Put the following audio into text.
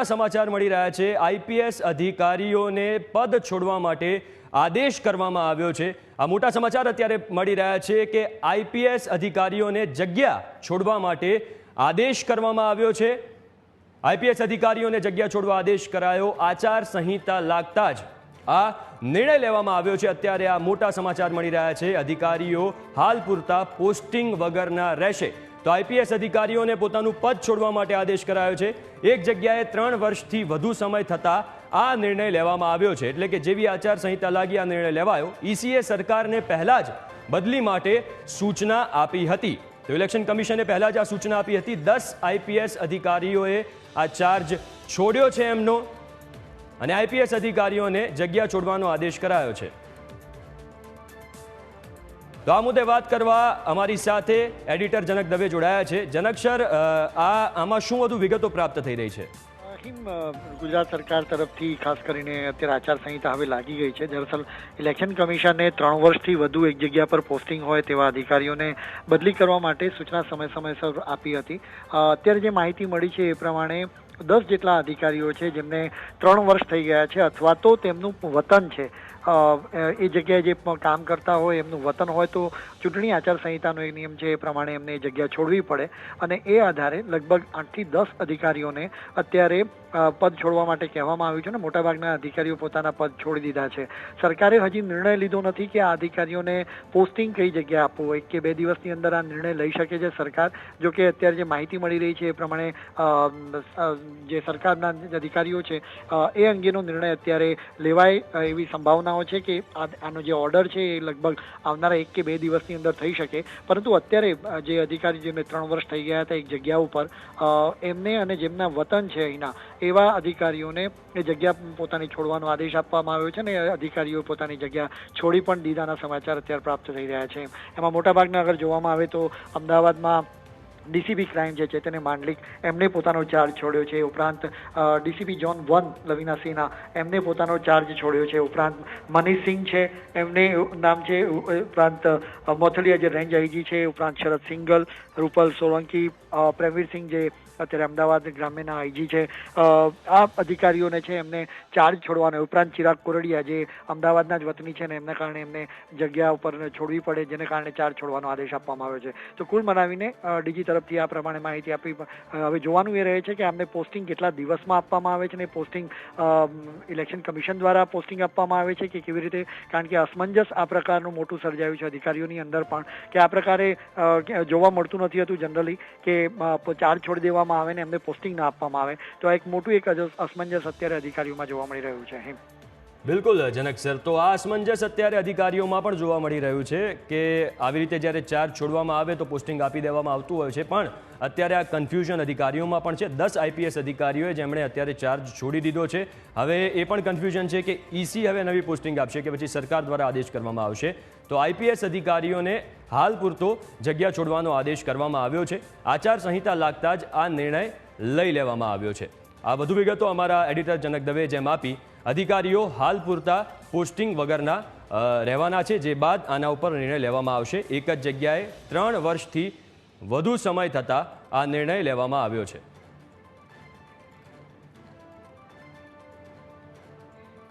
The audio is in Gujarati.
સમાચાર મળી રહ્યા છે. આઈપીએસ અધિકારીઓને પદ છોડવા માટે આદેશ કરવામાં આવ્યો છે. આ મોટા સમાચાર અત્યારે મળી રહ્યા છે કે આઈપીએસ અધિકારીઓને જગ્યા છોડવા માટે આદેશ કરવામાં આવ્યો છે. આઈપીએસ અધિકારીઓને જગ્યા છોડવા આદેશ કરાયો. આચાર સંહિતા લાગતા જ આ નિર્ણય લેવામાં આવ્યો છે. અત્યારે આ મોટા સમાચાર મળી રહ્યા છે. અધિકારીઓ હાલ પૂરતા પોસ્ટિંગ વગરના રહેશે. તો આઈપીએસ અધિકારીઓને પોતાનું પદ છોડવા માટે આદેશ કરાયો છે. એક જગ્યાએ ત્રણ વર્ષથી વધુ સમય થતાં આ નિર્ણય લેવામાં આવ્યો છે. એટલે કે જેવી આચાર સંહિતા લાગી આ નિર્ણય લેવાયો, ઈસીએ સરકારને પહેલા જ બદલી માટે સૂચના આપી હતી. તો ઇલેક્શન કમિશને પહેલા જ આ સૂચના આપી હતી. દસ આઈપીએસ અધિકારીઓએ આ ચાર્જ છોડ્યો છે એમનો અને આઈપીએસ અધિકારીઓને જગ્યા છોડવાનો આદેશ કરાયો છે. તો આ મુદ્દે વાત કરવા અમારી સાથે એડિટર જનક દવે જોડાયા છે. જનક સર આ આમાં શું વધુ વિગતો પ્રાપ્ત થઈ રહી છે? ગુજરાત સરકાર તરફથી ખાસ કરીને અત્યારે આચાર સંહિતા હવે લાગી ગઈ છે. દરસલ ઇલેક્શન કમિશને ત્રણ વર્ષથી વધુ એક જગ્યા પર પોસ્ટિંગ હોય તેવા અધિકારીઓને બદલી કરવા માટે સૂચના સમય સમયસર આપી હતી. અત્યારે જે માહિતી મળી છે એ પ્રમાણે દસ જેટલા અધિકારીઓ છે જેમને ત્રણ વર્ષ થઈ ગયા છે અથવા તો તેમનું વતન છે. એ જગ્યાએ જે કામ કરતા હોય, એમનું વતન હોય તો ચૂંટણી આચાર સંહિતાનો એક નિયમ છે એ પ્રમાણે એમને એ જગ્યા છોડવી પડે. અને એ આધારે લગભગ આઠથી દસ અધિકારીઓને અત્યારે પદ છોડવા માટે કહેવામાં આવ્યું છે ને મોટાભાગના અધિકારીઓ પોતાના પદ છોડી દીધા છે. સરકારે હજી નિર્ણય લીધો નથી કે આ અધિકારીઓને પોસ્ટિંગ કઈ જગ્યાએ આપવું એક કે બે દિવસની અંદર આ નિર્ણય લઈ શકે છે સરકાર? જો કે અત્યારે જે માહિતી મળી રહી છે એ પ્રમાણે જે સરકારના અધિકારીઓ છે એ અંગેનો નિર્ણય અત્યારે લેવાય એવી સંભાવનાઓ છે કે આનો જે ઓર્ડર છે એ લગભગ આવનારા એક કે બે દિવસની અંદર થઈ શકે. પરંતુ અત્યારે જે અધિકારી જેમને ત્રણ વર્ષ થઈ ગયા હતા એક જગ્યા ઉપર એમને અને જેમના વતન છે અહીંના, એવા અધિકારીઓને એ જગ્યા પોતાની છોડવાનો આદેશ આપવામાં આવ્યો છે ને અધિકારીઓ પોતાની જગ્યા છોડી પણ દીધાના સમાચાર અત્યારે પ્રાપ્ત થઈ રહ્યા છે. એમાં મોટાભાગના અગર જોવામાં આવે તો અમદાવાદમાં ડીસીપી ક્રાઇમ જે છે તેને માંડલિક એમને પોતાનો ચાર્જ છોડ્યો છે. ઉપરાંત DCB zone one Lavina Sinha એમને પોતાનો ચાર્જ છોડ્યો છે. ઉપરાંત મનીષ સિંહ છે એમને નામ છે ઉપરાંત મોથલિયા જે રેન્જ આઈજી છે. ઉપરાંત શરદ સિંગલ રૂપલ સોલંકી સિંહ જે અત્યારે અમદાવાદ ગ્રામ્યના આઈજી છે. આ અધિકારીઓને છે એમને ચાર્જ છોડવાનો. ઉપરાંત ચિરાગ કોરડિયા જે અમદાવાદના જ વતની છે ને એમના કારણે એમને જગ્યા ઉપર છોડવી પડે જેને કારણે ચાર્જ છોડવાનો આદેશ આપવામાં આવ્યો છે. તો કુલ મનાવીને અ, ડીજી તરફથી આ પ્રમાણે માહિતી આપી. હવે જોવાનું એ રહે છે કે આમને પોસ્ટિંગ કેટલા દિવસમાં આપવામાં આવે છે ને પોસ્ટિંગ ઇલેક્શન કમિશન દ્વારા પોસ્ટિંગ આપવામાં આવે છે કે કેવી રીતે? કારણ કે અસમંજસ આ પ્રકારનું મોટું સર્જાયું છે અધિકારીઓની અંદર પણ, કે આ પ્રકારે જોવા મળતું નથી હતું જનરલી કે ચાર્જ છોડી દેવામાં આવે ને એમને પોસ્ટિંગ ના આપવામાં આવે. તો આ એક મોટું એક અસમંજસ અત્યારે અધિકારીઓમાં જોવા મળી રહ્યું છે. હિમ. બિલકુલ, જનક સર. તો આ અસમંજસ અત્યારે અધિકારીઓમાં પણ જોવા મળી રહ્યું છે કે આવી રીતે જ્યારે ચાર્જ છોડવામાં આવે તો પોસ્ટિંગ આપી દેવામાં આવતું હોય છે. પણ અત્યારે આ કન્ફ્યુઝન અધિકારીઓમાં પણ છે. દસ આઈપીએસ અધિકારીઓએ જેમણે અત્યારે ચાર્જ છોડી દીધો છે. હવે એ પણ કન્ફ્યુઝન છે કે ઈસી હવે નવી પોસ્ટિંગ આપશે કે પછી સરકાર દ્વારા આદેશ કરવામાં આવશે. તો આઈપીએસ અધિકારીઓને હાલ પૂરતો જગ્યા છોડવાનો આદેશ કરવામાં આવ્યો છે. આચાર સંહિતા લાગતા જ આ નિર્ણય લઈ લેવામાં આવ્યો છે. આ વધુ વિગતો અમારા એડિટર જનક દવે જેમ આપી અધિકારીઓ હાલ પૂરતા પોસ્ટિંગ વગરના રહેવાના છે, જે બાદ આના ઉપર નિર્ણય લેવામાં આવશે. એક જ જગ્યાએ ત્રણ વર્ષથી વધુ સમય થતાં આ નિર્ણય લેવામાં આવ્યો છે.